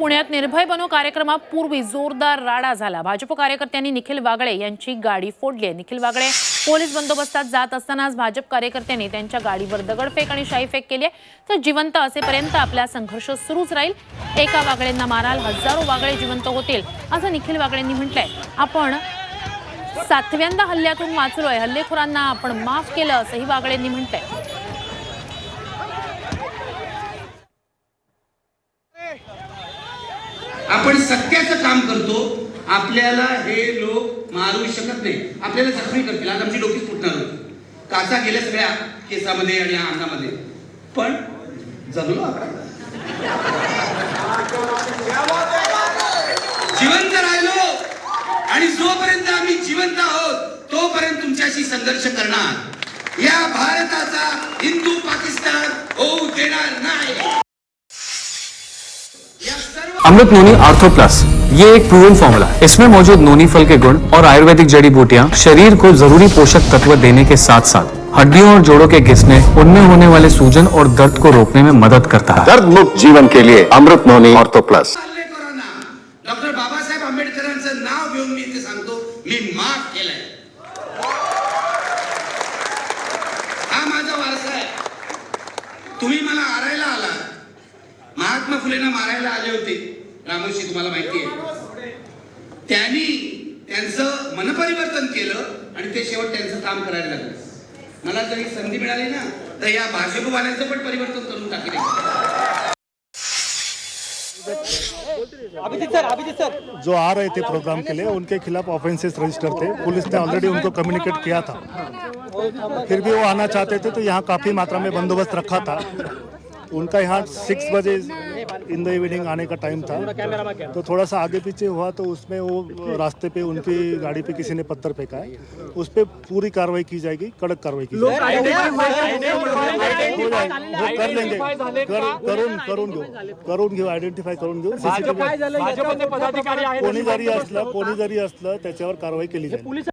पुण्यात निर्भय बनो कार्यक्रमापूर्वी जोरदार राडा झाला. भाजप कार्यकर्त्यांनी निखिल वागळे यांची गाडी फोडली आहे. निखिल वागळे पोलीस बंदोबस्तात जात असतानाच भाजप कार्यकर्त्यांनी त्यांच्या गाडीवर दगडफेक आणि शाईफेक केली आहे. तर जिवंत असेपर्यंत आपला संघर्ष सुरूच राहील. एका वागळेंना माराल हजारो वागळे जिवंत होतील असं निखिल वागळेंनी म्हटलंय. आपण सातव्यांदा हल्ल्यातून वाचलोय. हल्लेखोरांना आपण माफ केलं असंही वागळेंनी म्हटलंय. आपण सत्याचं काम करतो आपल्याला हे लोक मारू शकत नाही. आपल्याला जखमी करतील. आज आमची डोकी फुटणार होती. काचा गेल्या सगळ्या केसामध्ये आणि अंगामध्ये. पण जगलो आपण. जिवंत राहिलो. आणि जोपर्यंत आम्ही जिवंत आहोत तोपर्यंत तुमच्याशी संघर्ष करणार. या भारताचा हिंदू पाकिस्तान होऊ देणार नाही. अमृत नोनी आर्थो प्लस ये एक प्रूवन फॉर्मूला है। इसमें मौजूद नोनी फल के गुण और आयुर्वेदिक जड़ी बूटियाँ शरीर को ज़रूरी पोषक तत्व देने के साथ साथ हड्डियों और जोड़ों के घिसने उनमें होने वाले सूजन और दर्द को रोकने में मदद करता है। दर्द मुक्त जीवन के लिए Amrit noni ortho plus doctor Babasaheb आंबेडकरांचं नाव घेऊन मी इथे सांगतो मी माफ़ केलंय। हा माझा वारसा आहे तुम्ही मला आरायला आला महात्मा फुलेंना मारायला आले होते। रामोशी तुम्हाला माहिती आहे. त्यांनी त्यांचं मनपरिवर्तन केलं आणि ते शेवट त्यांचं काम करायला लागलं. मला जरी संधी मिळाली ना तर या भाजपवाल्यांचं पण परिवर्तन करून टाकेल. जो आ रहे थे प्रोग्राम के लिए उनके खिलाफ ऑफेंसेस रजिस्टर थे. पुलिस ने ऑलरेडी उनको कम्युनिकेट किया था। फिर भी वो आना चाहते थे तो यहाँ काफ़ी मात्रा में बंदोबस्त रखा था। उनका यहाँ सिक्स बजे इन द इवनिंग आने का टाइम था। तो थोड़ा सा आगे पीछे हुआ तो उसमें वो रास्ते पे उनकी गाड़ी पे किसी ने पत्थर फेंका है। उस पर पूरी कार्रवाई की जाएगी कड़क कार्रवाई की जाएगी। कर लेंगे। करून करून घेऊ करून घेऊ आयडेंटिफाय करून घेऊ कोणी जरी असलं कोणी जरी असलं त्याच्यावर कारवाई केली जाईल.